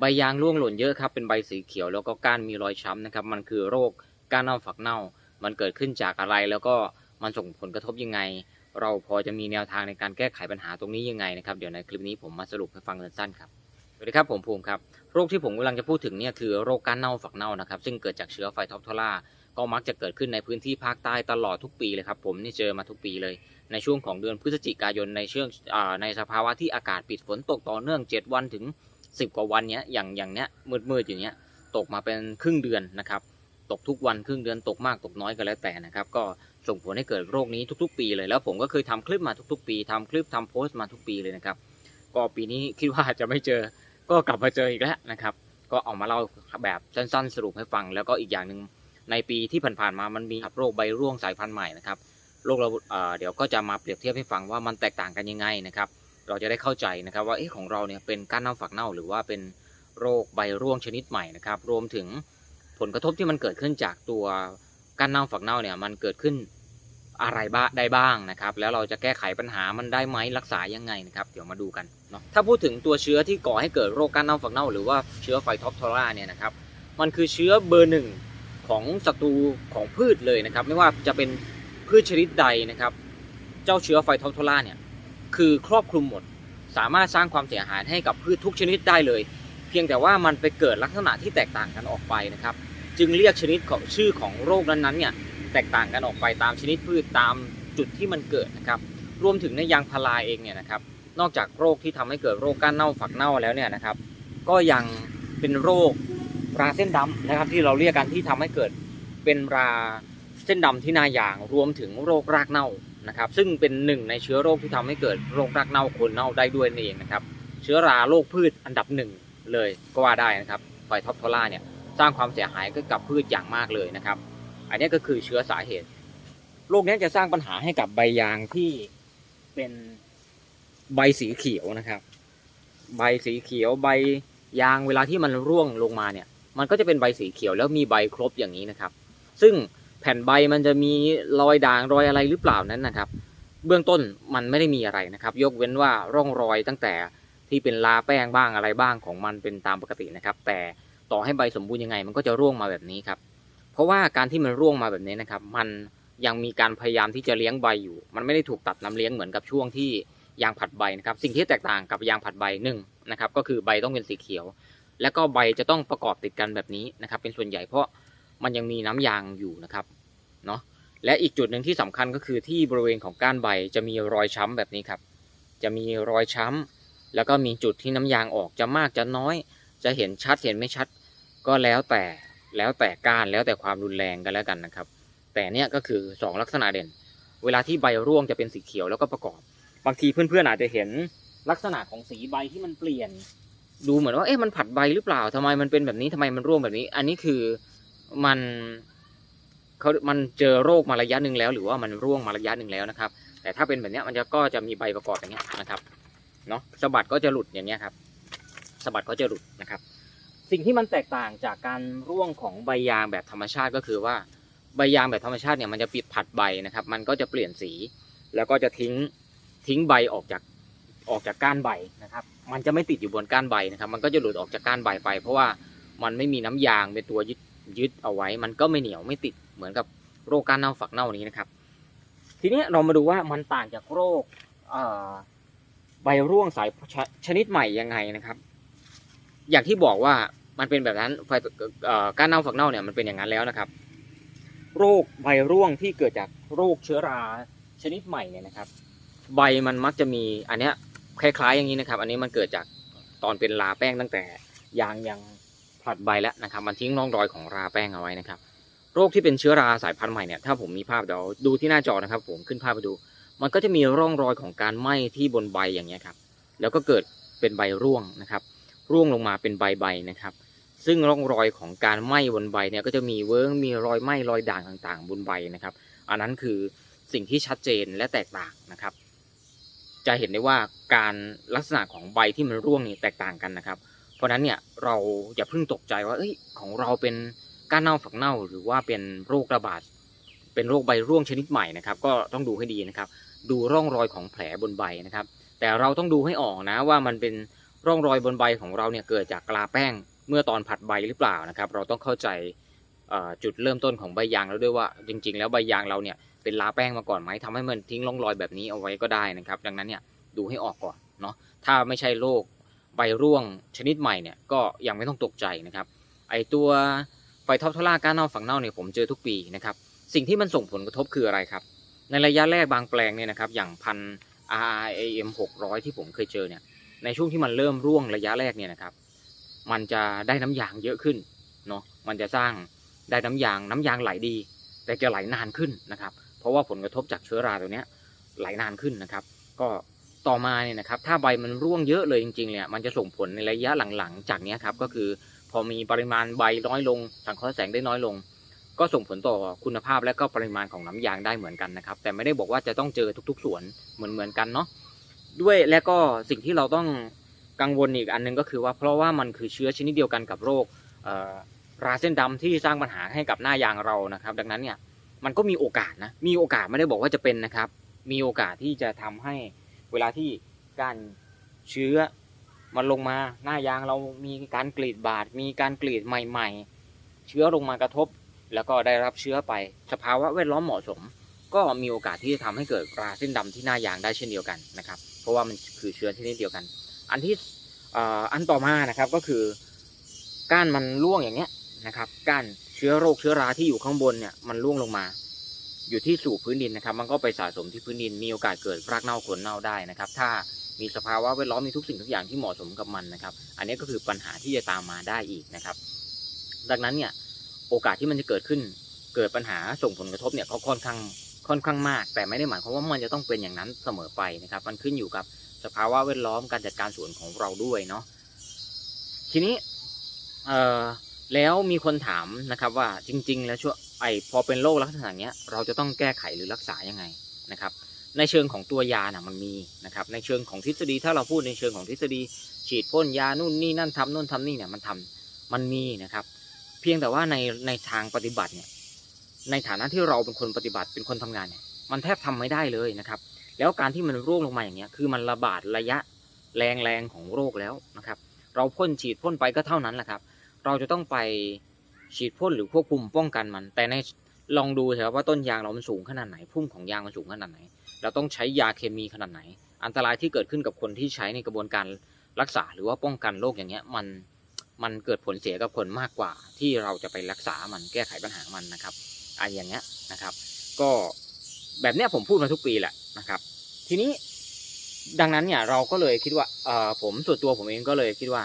ใบยางร่วงหล่นเยอะครับเป็นใบสีเขียวแล้วก็ก้านมีรอยช้ำนะครับ มันคือโรคก้านเน่าฝักเน่า มันเกิดขึ้นจากอะไรแล้วก็มันส่งผลกระทบยังไง เราพอจะมีแนวทางในการแก้ไขปัญหาตรงนี้ยังไงนะครับเดี๋ยวในคลิปนี้ผมมาสรุปให้ฟังสั้นๆครับสวัสดีครับผมภูมิครับโรคที่ผมกำลังจะพูดถึงเนี่ยคือโรคก้านเน่าฝักเน่านะครับซึ่งเกิดจากเชื้อไฟท็อปทอร่าก็มักจะเกิดขึ้นในพื้นที่ภาคใต้ตลอดทุกปีเลยครับผมนี่เจอมาทุกปีเลย ในช่วงของเดือนพฤศจิกายนในช่วงในสภาวะที่อากาศปิดฝนตกต่อเนื่อง 7 วันถึง 10 กว่าวันเนี้ยอย่างอย่างเนี้ยมืดๆอย่างเนี้ยตกมาเป็นครึ่งเดือนนะครับ ตกทุกวันครึ่งเดือนตกมากตกน้อยก็แล้วแต่นะครับ ก็ส่งผลให้เกิดโรคนี้ทุกๆ ปีเลยแล้วผมก็เคยทำคลิปมาทุกๆ ปีทำคลิปทำโพสต์มาทุกปีเลยนะครับ ก็ปีนี้คิดว่าจะไม่เจอก็กลับมาเจออีกแล้วนะครับ ก็เอามาเล่าแบบสั้นๆ สรุปให้ฟัง แล้วก็อีกอย่างหนึ่งในปีที่ผ่านๆมามันมีโรคใบร่วงสายพันธุ์ใหม่นะครับโรคเราเดี๋ยวก็จะมาเปรียบเทียบให้ฟังว่ามันแตกต่างกันยังไงนะครับ เราจะได้เข้าใจนะครับว่าเอ๊ะของเราเนี่ยเป็นก้านเน่าฝักเน่า หรือว่าเป็นโรคใบร่วงชนิดใหม่นะครับรวมถึงผลกระทบที่มันเกิดขึ้นจากตัวก้านเน่าฝักเน่าเนี่ยมันเกิดขึ้นอะไรบ้างได้บ้างนะครับ แล้วเราจะแก้ไขปัญหามันได้ไหมรักษายังไงนะครับเดี๋ยวมาดูกันเนาะถ้าพูดถึงตัวเชื้อที่ก่อให้เกิดโรคก้านเน่าฝักเน่า หรือว่าเชื้อไฟท็อปทอร่าเนี่ยนะครับมันคือเชื้อเบอร์หนึ่งของศัตรูของพืชเลยนะครับ ไม่ว่าจะเป็นพืชชนิดใดนะครับ เจ้าเชื้อไฟท็อปทอร่าเนี่ย คือครอบคลุมหมด สามารถสร้างความเสียหายให้กับพืชทุกชนิดได้เลย เพียงแต่ว่ามันไปเกิดลักษณะที่แตกต่างกันออกไปนะครับ จึงเรียกชนิดของชื่อของโรคนั้นๆเนี่ยแตกต่างกันออกไปตามชนิดพืชตามจุดที่มันเกิดนะครับ รวมถึงในยางพาราเองเนี่ยนะครับ นอกจากโรคที่ทำให้เกิดโรคก้านเน่าฝักเน่าแล้วเนี่ยนะครับ ก็ยังเป็นโรคราเส้นดำนะครับที่เราเรียกกันที่ทำให้เกิดเป็นราเส้นดำที่นายางรวมถึงโรครากเน่า นะครับ ซึ่งเป็นหนึ่งในเชื้อโรคที่ทำให้เกิดโรครากเน่าโคนเน่าได้ด้วยนั่นเองนะครับ เชื้อราโรคพืชอันดับหนึ่งเลยก็ว่าได้นะครับไฟท็อปโทล่าเนี่ยสร้างความเสียหายก็กับพืชอย่างมากเลยนะครับ อันนี้ก็คือเชื้อสาเหตุ โรคนี้จะสร้างปัญหาให้กับใบยางที่เป็นใบสีเขียวนะครับ ใบสีเขียวใบยางเวลาที่มันร่วงลงมาเนี่ย มันก็จะเป็นใบสีเขียวแล้วมีใบครบอย่างนี้นะครับ ซึ่ง แผ่นใบมันจะมีรอยด่างรอยอะไรหรือเปล่านั้นนะครับ เบื้องต้นมันไม่ได้มีอะไรนะครับ ยกเว้นว่าร่องรอยตั้งแต่ที่เป็นลาแป้งบ้างอะไรบ้างของมันเป็นตามปกตินะครับ แต่ต่อให้ใบสมบูรณ์ยังไง มันก็จะร่วงมาแบบนี้ครับ เพราะว่าการที่มันร่วงมาแบบนี้นะครับ มันยังมีการพยายามที่จะเลี้ยงใบอยู่ มันไม่ได้ถูกตัดน้ำเลี้ยงเหมือนกับช่วงที่ยางผัดใบนะครับ สิ่งที่แตกต่างกับยางผัดใบหนึ่งนะครับ ก็คือใบต้องเป็นสีเขียว แล้วก็ใบจะต้องประกอบติดกันแบบนี้นะครับ เป็นส่วนใหญ่เพราะ มันยังมีน้ำยางอยู่นะครับเนาะและอีกจุดหนึ่งที่สำคัญก็คือที่บริเวณของก้านใบจะมีรอยช้ำแบบนี้ครับ จะมีรอยช้ำแล้วก็มีจุดที่น้ำยางออกจะมากจะน้อย จะเห็นชัดเห็นไม่ชัด ก็แล้วแต่แล้วแต่ก้านแล้วแต่ความรุนแรงกันแล้วกันนะครับ แต่เนี่ยก็คือ 2 ลักษณะเด่น เวลาที่ใบร่วงจะเป็นสีเขียวแล้วก็ประกอบ บางทีเพื่อนๆอาจจะเห็นลักษณะของสีใบที่มันเปลี่ยน ดูเหมือนว่าเอ๊ะมันผัดใบหรือเปล่าทำไมมันเป็นแบบนี้ทำไมมันร่วงแบบนี้ อันนี้คือ มันเขามันเจอโรคมาระยะหนึ่งแล้ว หรือว่ามันร่วงมาระยะหนึ่งแล้วนะครับ แต่ถ้าเป็นแบบนี้มันจะก็จะมีใบประกอบอย่างเงี้ยนะครับเนาะสะบัดก็จะหลุดอย่างเงี้ยครับสะบัดก็จะหลุดนะครับ สิ่งที่มันแตกต่างจากการร่วงของใบยางแบบธรรมชาติก็คือว่าใบยางแบบธรรมชาติเนี่ยมันจะปิดผัดใบนะครับ มันก็จะเปลี่ยนสี แล้วก็จะทิ้งทิ้งใบออกจากออกจากก้านใบนะครับ มันจะไม่ติดอยู่บนก้านใบนะครับ มันก็จะหลุดออกจากก้านใบไป เพราะว่ามันไม่มีน้ำยางเป็นตัวยึด ยึดเอาไว้มันก็ไม่เหนียวไม่ติดเหมือนกับโรคกานเน่าฝักเน่านี้นะครับ ทีนี้เรามาดูว่ามันต่างจากโรคใบร่วงสายชชนิดใหม่ยังไงนะครับ อย่างที่บอกว่ามันเป็นแบบนั้นไฟกานเน่าฝักเน่าเนี่ยมันเป็นอย่างนั้นแล้วนะครับ โรคใบร่วงที่เกิดจากโรคเชื้อราชนิดใหม่เนี่ยนะครับ ใบมันมักจะมีอันเนี้ยคล้ายๆอย่างนี้นะครับ อันนี้มันเกิดจากตอนเป็นลาแป้งตั้งแต่ยางยัง ผลัดใบแล้วนะครับ มันทิ้งร่องรอยของราแป้งเอาไว้นะครับ โรคที่เป็นเชื้อราสายพันธุ์ใหม่เนี่ยถ้าผมมีภาพเดี๋ยวดูที่หน้าจอนะครับ ผมขึ้นภาพไปดู มันก็จะมีร่องรอยของการไหม้ที่บนใบอย่างเงี้ยครับแล้วก็เกิดเป็นใบร่วงนะครับ ร่วงลงมาเป็นใบใบนะครับ ซึ่งร่องรอยของการไหม้บนใบเนี่ยก็จะมีเวิ้งมีรอยไหม้รอยด่างต่างๆ บนใบนะครับ อันนั้นคือสิ่งที่ชัดเจนและแตกต่างนะครับ จะเห็นได้ว่าการลักษณะของใบที่มันร่วงนี่แตกต่างกันนะครับ เพราะนั้นเนี่ยเราอย่าเพิ่งตกใจว่าเอ้ยของเราเป็นก้านเน่าฝักเน่า หรือว่าเป็นโรคระบาดเป็นโรคใบร่วงชนิดใหม่นะครับ ก็ต้องดูให้ดีนะครับ ดูร่องรอยของแผลบนใบนะครับ แต่เราต้องดูให้ออกนะว่ามันเป็นร่องรอยบนใบของเราเนี่ยเกิดจากกลาแป้งเมื่อตอนผัดใบหรือเปล่านะครับ เราต้องเข้าใจจุดเริ่มต้นของใบยางแล้วด้วยว่า จริง ๆ แล้วใบยางเราเนี่ยเป็นลาแป้งมาก่อนไหมทำให้มันทิ้งร่องรอยแบบนี้เอาไว้ก็ได้นะครับ ดังนั้นเนี่ยดูให้ออกก่อนเนาะถ้าไม่ใช่โรค ใบร่วงชนิดใหม่เนี่ยก็ยังไม่ต้องตกใจนะครับไอตัวไฟท็อปทล่าก้านเน่าฝังเน่าเนี่ยผมเจอทุกปีนะครับสิ่งที่มันส่งผลกระทบคืออะไรครับ ในระยะแรกบางแปลงเนี่ยนะครับอย่างพัน RIM 600 ที่ผมเคยเจอเนี่ยในช่วงที่มันเริ่มร่วงระยะแรกเนี่ยนะครับ มันจะได้น้ำยางเยอะขึ้นเนาะมันจะสร้างได้น้ำยางน้ำยางไหลดี แต่จะไหลนานขึ้นนะครับ เพราะว่าผลกระทบจากเชื้อราตัวเนี้ยไหลนานขึ้นนะครับ ก็ ต่อมาเนี่ยนะครับถ้าใบมันร่วงเยอะเลยจริงๆเนี่ยมันจะส่งผลในระยะหลังๆ จากนี้ครับก็คือพอมีปริมาณใบน้อยลง สังเคราะห์แสงได้น้อยลง ก็ส่งผลต่อคุณภาพและก็ปริมาณของน้ำยางได้เหมือนกันนะครับ แต่ไม่ได้บอกว่าจะต้องเจอทุกๆสวนเหมือนเหมือนกันเนาะด้วยและก็สิ่งที่เราต้องกังวลอีกอันหนึงก็คือว่าเพราะว่ามันคือเชื้อชนิดเดียวกันกับโรคราเส้นดำที่สร้างปัญหาให้กับหน้ายางเรานะครับ ดังนั้นเนี่ยมันก็มีโอกาสนะมีโอกาสไม่ได้บอกว่าจะเป็นนะครับ มีโอกาสที่จะทำให้ เวลาที่การเชื้อมันลงมาหน้ายางเรามีการกรีดบาดมีการกรีดใหม่ ๆ เชื้อลงมากระทบ แล้วก็ได้รับเชื้อไป สภาวะแวดล้อมเหมาะสม ก็มีโอกาสที่จะทำให้เกิดราเส้นดำที่หน้ายางได้เช่นเดียวกันนะครับ เพราะว่ามันคือเชื้อชนิดเดียวกัน อันที่อ่ออันต่อมานะครับก็คือก้านมันร่วงอย่างเงี้ยนะครับก้านเชื้อโรคเชื้อราที่อยู่ข้างบนเนี่ยมันร่วงลงมา อยู่ที่สู่พื้นดินนะครับ มันก็ไปสะสมที่พื้นดินมีโอกาสเกิดรากเน่าโคนเน่าได้นะครับ ถ้ามีสภาวะแวดล้อมมีทุกสิ่งทุกอย่างที่เหมาะสมกับมันนะครับ อันนี้ก็คือปัญหาที่จะตามมาได้อีกนะครับ ดังนั้นเนี่ยโอกาสที่มันจะเกิดขึ้น เกิดปัญหาส่งผลกระทบเนี่ยก็ค่อนข้างค่อนข้างมาก แต่ไม่ได้หมายความว่ามันจะต้องเป็นอย่างนั้นเสมอไปนะครับ มันขึ้นอยู่กับสภาวะแวดล้อมการจัดการสวนของเราด้วยเนาะทีนี้เอ่อแล้วมีคนถามนะครับว่าจริง ๆ แล้วช่ว ไอพอเป็นโรคลักษณะเนี้ยเราจะต้องแก้ไขหรือรักษายังไงนะครับ ในเชิงของตัวยาน่ะมันมีนะครับในเชิงของทฤษฎีถ้าเราพูดในเชิงของทฤษฎี ฉีดพ่นยานู่นนี่นั่นทำนู่นทำนี่เนี่ยมันทำมันมีนะครับ เพียงแต่ว่าในในทางปฏิบัติเนี่ยในฐานะที่เราเป็นคนปฏิบัติเป็นคนทำงานเนี่ยมันแทบทำไม่ได้เลยนะครับ แล้วการที่มันร่วงลงมาอย่างเงี้ยคือมันระบาดระยะแรงแรงๆของโรคแล้วนะครับ เราพ่นฉีดพ่นไปก็เท่านั้นแหละครับ เราจะต้องไป ฉีดพ่นหรือควบคุมป้องกันมัน แต่ในลองดูเถอะว่าต้นยางเรามันสูงขนาดไหนพุ่มของยางมันสูงขนาดไหน เราต้องใช้ยาเคมีขนาดไหน อันตรายที่เกิดขึ้นกับคนที่ใช้ในกระบวนการรักษาหรือว่าป้องกันโรคอย่างเงี้ยมันมันเกิดผลเสียกับคนมากกว่า ที่เราจะไปรักษามันแก้ไขปัญหามันนะครับอะอย่างเงี้ยนะครับ ก็แบบเนี้ยผมพูดมาทุกปีแหละนะครับ ทีนี้ดังนั้นเนี่ยเราก็เลยคิดว่าเออผมส่วนตัวผมเองก็เลยคิดว่า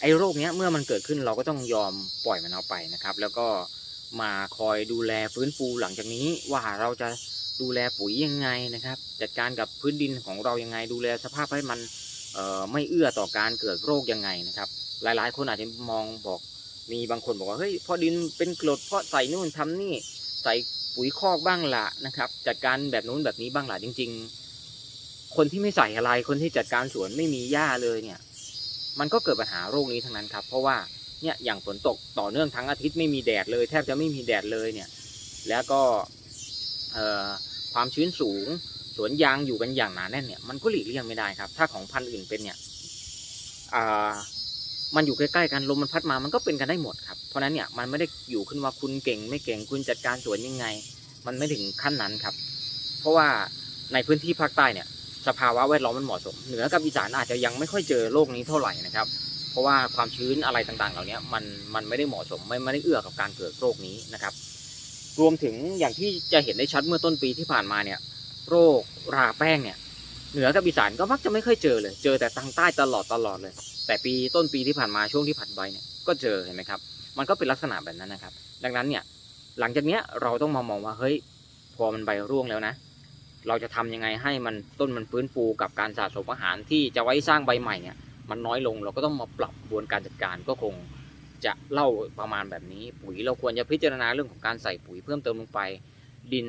ไอ้โรคเนี้ยเมื่อมันเกิดขึ้นเราก็ต้องยอมปล่อยมันเอาไปนะครับ แล้วก็มาคอยดูแลฟื้นฟูหลังจากนี้ว่าเราจะดูแลปุ๋ยยังไงนะครับ จัดการกับพื้นดินของเรายังไง ดูแลสภาพให้มันไม่เอื้อต่อการเกิดโรคยังไงนะครับ หลายๆ คนอาจจะมองบอกมีบางคนบอกว่าเฮ้ยพอดินเป็นกรดเพราะใส่นู่นทำนี่ใส่ปุ๋ยคอกบ้างละนะครับ จัดการแบบนู้นแบบนี้บ้างละจริง ๆ คนที่ไม่ใส่อะไรคนที่จัดการสวนไม่มีหญ้าเลยเนี่ย มันก็เกิดปัญหาโรคนี้ทั้งนั้นครับ เพราะว่าเนี่ยอย่างฝนตกต่อเนื่องทั้งอาทิตย์ไม่มีแดดเลย แทบจะไม่มีแดดเลยเนี่ยแล้วก็ความชื้นสูงสวนยางอยู่กันอย่างหนาแน่นเนี่ยมันก็หลีกเลี่ยงไม่ได้ครับ ถ้าของพันธุ์อื่นเป็นเนี่ยมันอยู่ใกล้ๆกันลมมันพัดมามันก็เป็นกันได้หมดครับเพราะนั้นเนี่ยมันไม่ได้อยู่ขึ้นว่าคุณเก่ง ไม่เก่งคุณจัดการสวนยังไง มันไม่ถึงขั้นนั้นครับ เพราะว่าในพื้นที่ภาคใต้เนี่ย สภาวะแวดล้อมมันเหมาะสม เหนือกับอีสานอาจจะยังไม่ค่อยเจอโรคนี้เท่าไหร่นะครับ เพราะว่าความชื้นอะไรต่างๆ เหล่านี้มันมันไม่ได้เหมาะสมไม่ไม่ได้เอื้อกับการเกิดโรคนี้นะครับ รวมถึงอย่างที่จะเห็นได้ชัดเมื่อต้นปีที่ผ่านมาเนี่ย โรคราแป้งเนี่ยเหนือกับอีสานก็มักจะไม่ค่อยเจอเลย เจอแต่ทางใต้ตลอดตลอดเลย แต่ปีต้นปีที่ผ่านมาช่วงที่ผัดใบเนี่ยก็เจอเห็นไหมครับ มันก็เป็นลักษณะแบบนั้นนะครับ ดังนั้นเนี่ยหลังจากเนี้ยเราต้องมามองว่าเฮ้ยพอมันใบร่วงแล้วนะ เราจะทำยังไงให้มันต้นมันฟื้นฟูกับการสะสมอาหารที่จะไว้สร้างใบใหม่เนี่ยมันน้อยลงเราก็ต้องมาปรับกระบวนการจัดการก็คงจะเล่าประมาณแบบนี้ ปุ๋ยเราควรจะพิจารณาเรื่องของการใส่ปุ๋ยเพิ่มเติมลงไป ดิน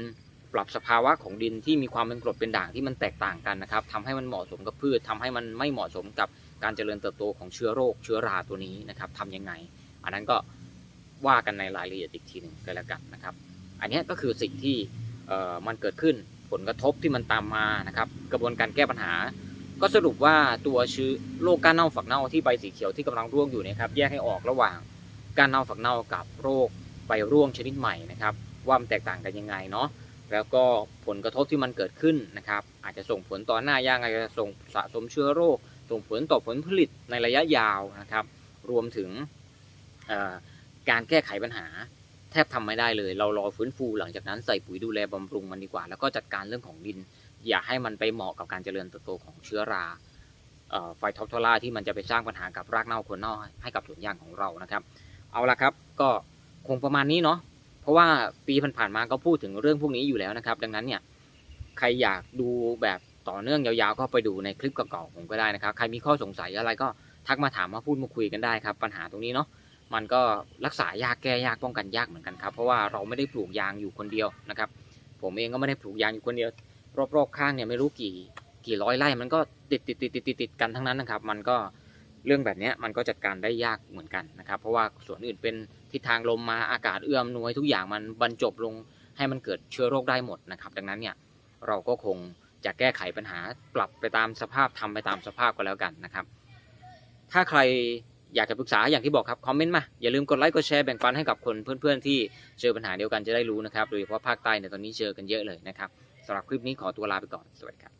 ปรับสภาวะของดินที่มีความเป็นกรดเป็นด่างที่มันแตกต่างกันนะครับทำให้มันเหมาะสมกับพืชทำให้มันไม่เหมาะสมกับการเจริญเติบโตของเชื้อโรคเชื้อราตัวนี้นะครับทำยังไง อันนั้นก็ว่ากันในรายละเอียดอีกทีหนึ่งก็แล้วกันนะครับ อันนี้ก็คือสิ่งที่มันเกิดขึ้น ผลกระทบที่มันตามมานะครับ กระบวนการแก้ปัญหา ก็สรุปว่าตัวเชื้อโรคก้านเน่าฝักเน่าที่ใบสีเขียวที่กำลังร่วงอยู่นะครับแยกให้ออกระหว่างก้านเน่าฝักเน่ากับโรคใบร่วงชนิดใหม่นะครับ ว่ามันแตกต่างกันยังไงเนาะแล้วก็ผลกระทบที่มันเกิดขึ้นนะครับ อาจจะส่งผลต่อหน้ายางอาจจะส่งสะสมเชื้อโรค ส่งผลต่อผลผลิตในระยะยาวนะครับ รวมถึงการแก้ไขปัญหา แทบทำไม่ได้เลย เรารอฟื้นฟูหลังจากนั้นใส่ปุ๋ยดูแลบำรุงมันดีกว่า แล้วก็จัดการเรื่องของดิน อย่าให้มันไปเหมาะกับการเจริญเติบโตของเชื้อราอไฟท็อปทอร่าที่มันจะไปสร้างปัญหากับรากเน่าคนเน่าให้กับสวนยางของเรานะครับ เอาละครับก็คงประมาณนี้เนาะเพราะว่าปีผ่านๆมาก็พูดถึงเรื่องพวกนี้อยู่แล้วนะครับ ดังนั้นเนี่ยใครอยากดูแบบต่อเนื่องยาวๆ ก็ไปดูในคลิปเก่าๆผมก็ได้นะครับ ใครมีข้อสงสัยอะไรก็ทักมาถามมาพูดมาคุยกันได้ครับ ปัญหาตรงนี้เนาะ มันก็รักษายากแก้ยากป้องกันยากเหมือนกันครับ เพราะว่าเราไม่ได้ปลูกยางอยู่คนเดียวนะครับ ผมเองก็ไม่ได้ปลูกยางอยู่คนเดียว รอบๆข้างเนี่ยไม่รู้กี่กี่ร้อยไร่มันก็ติดติดติดติดติดติดกันทั้งนั้นนะครับ มันก็เรื่องแบบนี้มันก็จัดการได้ยากเหมือนกันนะครับ เพราะว่าส่วนอื่นเป็นทิศทางลมมาอากาศเอื้อมนวยทุกอย่างมันบรรจบลงให้มันเกิดเชื้อโรคได้หมดนะครับ ดังนั้นเนี่ยเราก็คงจะแก้ไขปัญหาปรับไปตามสภาพทำไปตามสภาพก็แล้วกันนะครับ ถ้าใคร อยากจะปรึกษาอย่างที่บอกครับคอมเมนต์มา อย่าลืมกดไลค์กดแชร์แบ่งปันให้กับคนเพื่อนๆที่เจอปัญหาเดียวกันจะได้รู้นะครับโดยเฉพาะภาคใต้ในยตอนนี้เจอกันเยอะเลยนะครับสำหรับคลิปนี้ขอตัวลาไปก่อนสวัสดีครับ